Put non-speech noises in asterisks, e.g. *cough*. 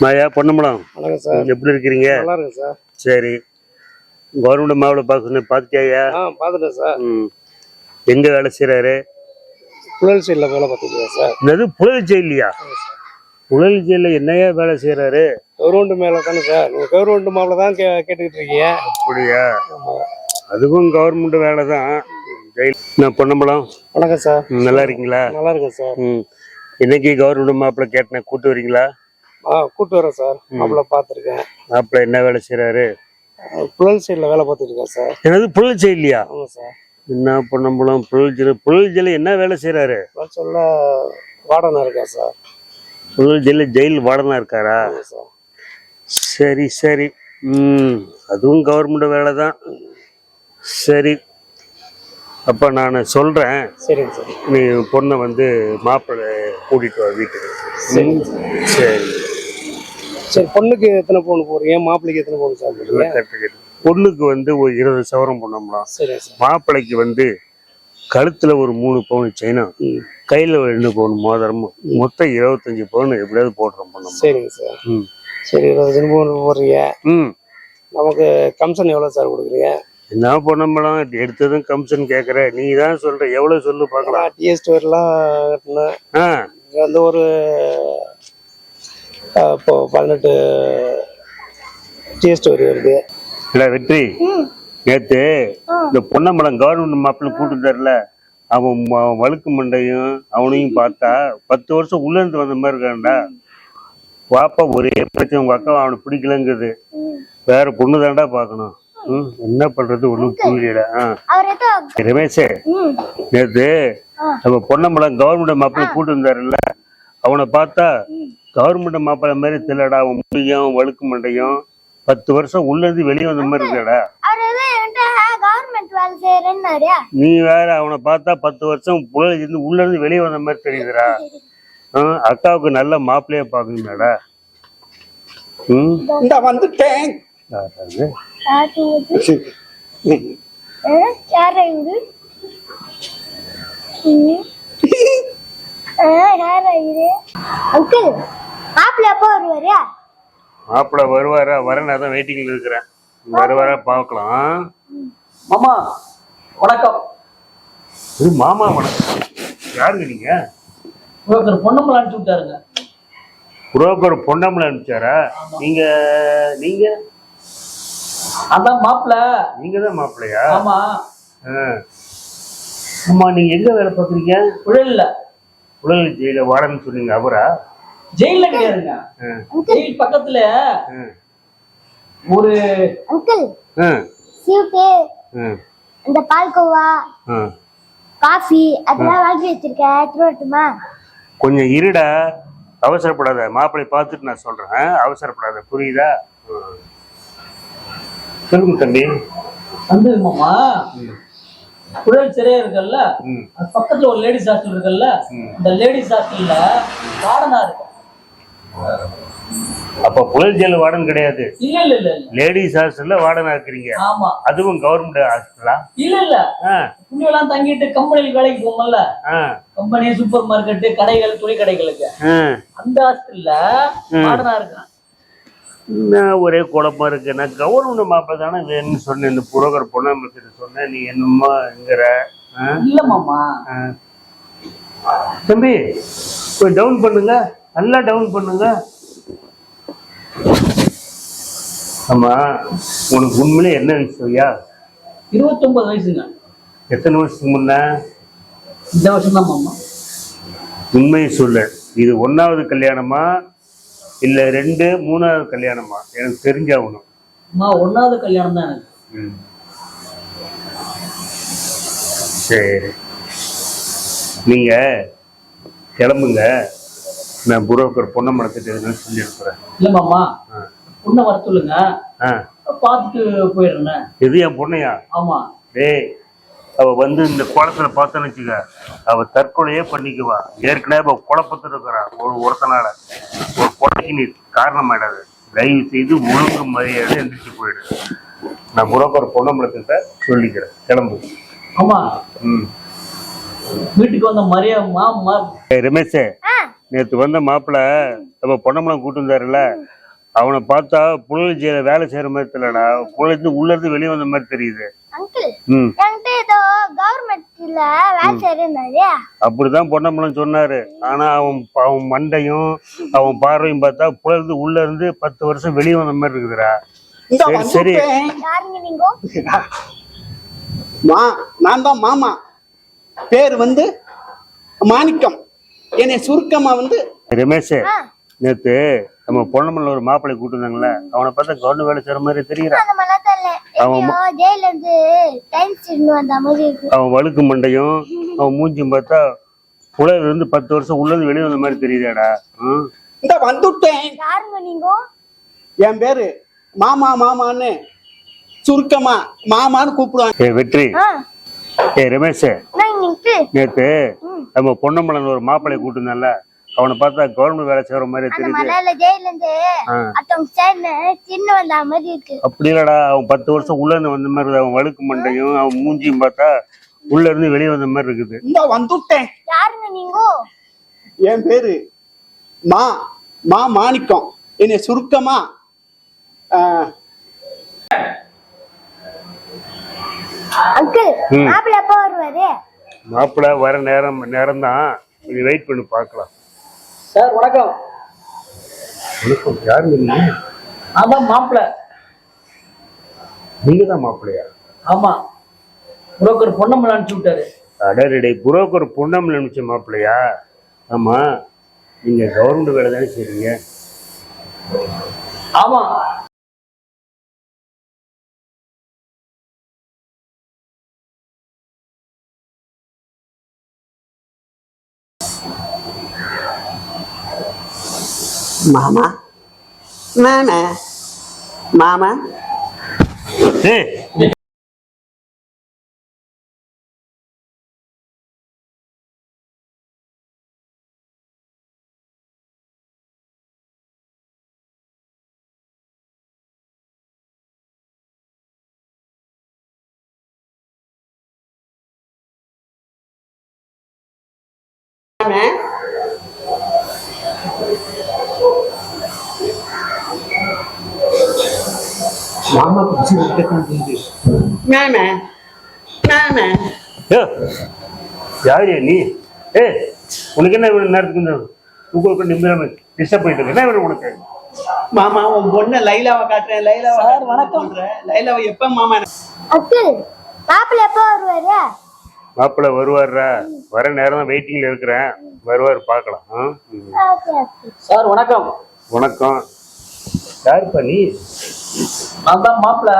மாயா பொன்னம்பலம் வணக்கம் சார். எப்படி இருக்கிறீங்க? நல்லா இருக்கு சார். சரி கவர்மெண்ட் மாவில் பார்க்கணும். பார்த்துட்டியா ஆ பார்த்துட்டேன் சார். ம். எங்க வேலை செய்றாரு? புழல் சைடில் வேலை பார்த்துருக்கேன் சார். என்னது புழல் ஜெயிலியா புழல் ஜெயிலில் என்னையா வேலை செய்றாரு? கவர்மெண்ட் மேலே தானே சார். நீங்கள் கவர்மெண்ட் மாவில் தான் கே கேட்டுக்கிட்டு இருக்கீங்க. அப்படியா? அதுவும் கவர்மெண்ட் வேலை தான். ஜெயில். நான் பொன்னம்பலம் வணக்கம் சார். நல்லா இருக்கீங்களா? நல்லா இருக்கேன் சார். ம். இன்னைக்கு கவர்மெண்ட் மாப்பிள்ள கேட்டேன் கூட்டு வரீங்களா? கூட்டு வரேன் சார். மாப்பிள்ள பார்த்துருக்கேன். மாப்பிள்ள என்ன வேலை செய்றாரு? புழல் சைடில் வேலை பார்த்துருக்கேன் சார். என்னது புழல் ஜெயிலியா ஆமாம் சார். என்ன பொன்னம்பலம் புழல் ஜெயில் புழல் ஜெயில என்ன வேலை செய்றாரு? புழல் சைடில் வார்டனாக இருக்கேன் சார். புழல் ஜெயில ஜெயில் வார்டனா இருக்காரா? சார். சரி ம் அதுவும் கவர்மெண்ட் வேலை தான். சரி. அப்போ நான் சொல்கிறேன் சரிங்க சார். நீ பொண்ணை வந்து மாப்பிள்ளை கூட்டிகிட்டு வா வீட்டுக்கு. சார். சரி பொண்ணுக்கு எத்தனை பவுன் போடுறீங்க? மாப்பிள்ளைக்கு எத்தனை பவுன் சார் போடுறீங்க? பொண்ணுக்கு வந்து ஒரு இருபது சவரம் சார் மாப்பிள்ளைக்கு வந்து கழுத்தில் ஒரு மூணு பவுன் செயினும் ம். கையில் ஒரு ரெண்டு பவுன் மோதிரமும் மொத்தம் இருபத்தஞ்சி பவுன் எப்படியாவது போடுறோம் பண்ணோம் சரிங்க சார். சரி இருபது பவுன் போடுறீங்க. ம். நமக்கு கமிஷன் எவ்வளோ சார் கொடுக்குறீங்க? என்ன பண்ணம்பலாம் எடுத்ததும் கமிஷன் கேட்குற நீ தான் சொல்கிற எவ்வளோ சொல்லு பார்க்கலாம். டிஎஸ்டி வரலாம் வந்து ஒரு அஹ், இப்போ பதினெட்டு ஜிஎஸ்டி வரி வருது இல்ல வெற்றி. நேத்து இந்த பொன்னம்பலம் கவர்மெண்ட் மாப்பிள்ள கூட்டு தரல. அவன் வழுக்கு மண்டையும் அவனையும் பார்த்தா பத்து வருஷம் உள்ள இருந்து வந்த மாதிரி இருக்கான்டா. வாப்பா ஒரே பிரச்சனை உங்க அக்கா அவனை பிடிக்கலங்குது. வேற பொண்ணு தான்டா பார்க்கணும். ம், என்ன பண்றது ஒன்றும் புரியல. ரமேஷே. நேத்து நம்ம பொன்னம்பலம் கவர்மெண்ட் மாப்பிள்ள கூட்டு வந்தாருல்ல. அவனை பார்த்தா கவர்மெண்ட் மாப்பிள்ள மாதிரி அவன் முடியும் வழுக்கு மண்டையும் பத்து வருஷம் உள்ள இருந்து வெளியே வந்த மாதிரி இருக்கடா நீ வேற அவனை பார்த்தா பத்து வருஷம் புள்ள இருந்து உள்ள இருந்து வெளியே வந்த மாதிரி தெரியுதுடா. ஆ, அக்காவுக்கு நல்ல மாப்பிள்ளைய பாக்கணுமேடா ம்? இந்த வந்துட்டேன். *laughs* அங்கிள். மாப்பிள்ள எப்போ வருவாரியா மாப்பிள்ளை வருவாரா? வரேன் அதான் வெயிட்டிங்ல இருக்கிறேன். வருவாரா? பார்க்கலாம். மாமா வணக்கம். இது மாமா வணக்கம். யாருங்க நீங்க? ஒருத்தர் பொண்ணம்பளம் அனுப்பிச்சு விட்டாருங்க. புரோக்கர் பொன்னம்பளை அனுப்பிச்சாரா? நீங்க நீங்க? அதான் மாப்பிள்ள. நீங்க தான் மாப்பிள்ளையா? ஆமா. ஆ. அம்மா நீங்க எங்க வேலை பார்க்குறீங்க? உழல்ல உடல் ஜெயில வாடன்னு சொன்னீங்க அவரா? ஜெயில கிடையாதுங்க ஆ. ஜெயில் பக்கத்துல. ஒரு அங்கிள் ஆ. இந்த பால்கோவா. காஃபி அதெல்லாம் வாங்கி வச்சிருக்கேன் வரட்டுமா கொஞ்சம் இருடா அவசரப்படாத மாப்பிள்ளை பார்த்துட்டு நான் சொல்றேன்? அவசரப்படாத புரியுதா. சொல்லுங்க தம்பி வந்து மாமா உழல் சிறையா இருக்குல்ல ம். அது பக்கத்துல ஒரு லேடிஸ் ஹாஸ்டல் இருக்குல்ல ம். இந்த லேடிஸ் ஹாஸ்டல்ல வார்டனா இருக்கும் அப்ப புழல் ஜெயில் வார்டன் கிடையாது. இல்ல இல்ல இல்ல லேடிஸ் ஹாஸ்டல்ல வார்டனா இருக்கிறீங்க ஆமா. அதுவும் கவர்மெண்ட் ஹாஸ்டலா? இல்ல இல்ல. புண்ணியெல்லாம் தங்கிட்டு கம்பெனிக்கு வேலைக்கு போகும்ல கம்பெனி சூப்பர் மார்க்கெட் கடைகள் துணி கடைகளுக்கு. அந்த ஹாஸ்டல்ல வார்டனா இருக்கான். ஒரே குழப்பம் இருக்கு. நான் கவர்மெண்ட் மாப்பிள்ளை தானே வேணும்னு சொன்னேன். இந்த புரோக்கர் பொண்ணு சொன்னேன். நீ என்னமோ என்கிற? இல்ல மாமா. தம்பி கொஞ்சம் டவுன் பண்ணுங்க. நல்லா டவுன் பண்ணுங்க. ஆமா உனக்கு உண்மையிலே என்ன விஷயம்யா இருபத்தொன்பது வயசுங்க. எத்தனை வருஷத்துக்கு முன்ன? இந்த வருஷம் தான் மாமா. உண்மையை சொல்லு. இது ஒன்னாவது கல்யாணமா? இல்ல ரெண்டு மூணாவது கல்யாணமா? எனக்கு தெரிஞ்சாகணும் அம்மா ஒன்னாவது கல்யாணம் தான் எனக்கு. ம். சரி. நீங்க கிளம்புங்க. நான் புரோக்கர் பொண்ணை மடத்துட்டு எதுன்னு சொல்லி இருக்கிறேன் இல்ல மாமா. பொண்ணை வர சொல்லுங்க. ஆ. பார்த்துட்டு போயிடுறேன். இது என் பொண்ணையா? ஆமா. டேய் அவ வந்து இந்த குளத்துல பார்த்தோன்னு வச்சுக்க அவ தற்கொலையே பண்ணிக்குவா. ஏற்கனவே அவ குழப்பத்தில் இருக்கிறா ஒரு ஒருத்தனால. ஒரு கொலைக்கு நீ காரணமாயிடாது. தயவு செய்து ஒழுங்கு மரியாதை எந்திரிச்சு போயிடு. நான் புரோக்கர் பொன்னம்பலத்திட்ட சொல்லிக்கிறேன். கிளம்பு. ஆமா. ம். வீட்டுக்கு வந்த மரியா ரமேஷே. நேத்து வந்த மாப்பிள்ள நம்ம பொன்னம்பலம் கூட்டு வந்தாருல்ல அவனை பார்த்தா புழலிச்சியில வேலை செய்யற மாதிரி தெரியலடா. புழலிச்சு உள்ள இருந்து வெளியே வந்த மாதிரி தெரியுது. அங்கிள் ம். என்கிட்ட ஏதோ கவர்மெண்ட்ல வேலை செய்யறாரு அப்படிதான் பொன்னம்பலம் சொன்னாரு. ஆனா அவன் அவன் மண்டையும் அவன் பார்வையும் பார்த்தா புலர்ந்து உள்ள இருந்து பத்து வருஷம் வெளியே வந்த மாதிரி இருக்குதுடா. இந்த சரி, சரி. நான் தான் மாமா. பேர் வந்து மாணிக்கம். என்னை சுருக்கமா வந்து ரமேஷ். நேத்து நம்ம பொன்னம்பலம் ஒரு மாப்பிள்ளை கூட்டு வந்தாங்கல்ல அவனை பார்த்தா கவர்மெண்ட் வேலை செய்யற மாதிரி தெரியறான் அவன் வழுக்கு மண்டையும் அவன் மூஞ்சியும் பார்த்தா புலர் இருந்து பத்து வருஷம் உள்ள இருந்து வெளியே வந்த மாதிரி தெரியுதாடா. இந்த வந்துட்டேன். என் பேரு மாமா மாமான்னு சுருக்கமா மாமான்னு கூப்பிடுவாங்க. ஏ வெற்றி. ஏ ரமேஷ். நேத்து நம்ம பொன்னம்பலம் ஒரு மாப்பிள்ளை கூட்டு வந்தான்ல அவனை பார்த்தா கவர்மெண்ட் வேலை செய்யற மாதிரி தெரியுது. அப்படி இல்லடா அவன் பத்து வருஷம் உள்ள இருந்து வந்த மாதிரி. அவன் வழுக்கு மண்டையும் அவன் மூஞ்சியும் பார்த்தா உள்ள இருந்து வெளியே வந்த மாதிரி இருக்குது. இந்த வந்துட்டேன். யாருங்க நீங்க? என் பேரு மா மா மாணிக்கம். என்னை சுருக்கமா ஆஹ், அங்கிள் ம். மாப்பிள்ள எப்போ வருவாரு? மாப்பிள்ளை வர நேரம் நேரம் தான் நீ வெயிட் பண்ணி பார்க்கலாம். சார் வணக்கம். வணக்கம். யாரு நீங்க? நான் தான் மாப்பிள்ள. நீங்க தான் மாப்பிள்ளையா? ஆமா. புரோக்கர் பொன்னம்பலம் அனுப்பிச்சு விட்டாரு. அடரடே புரோக்கர் பொன்னம்பலம் நினைச்ச மாப்பிள்ளையா? ஆமா. நீங்க கவர்மெண்ட் வேலை தானே செய்றீங்க? ஆமா. மாமா மாமா மாமா ஏய் யாரு நீ ஏ உனக்கு என்ன வேணும் நேரத்துக்கு உங்களுக்கு நிம்மதியாக டிஸ்டர்ப் பண்ணிட்டு இருக்கு. என்ன உனக்கு மாமா உன் பொண்ணை லைலாவை காட்டுறேன் லைலாவை சார், வணக்கம். சொல்றேன் லைலாவை எப்ப மாமா அங்கிள் மாப்பிள்ள எப்போ வருவாரு? மாப்பிள்ளை வருவாரா வர நேரம் தான் வெயிட்டிங்ல இருக்கிறேன். வருவார் பார்க்கலாம். சார் வணக்கம். வணக்கம். யாருப்பா நீ? நான் தான் மாப்பிள்ள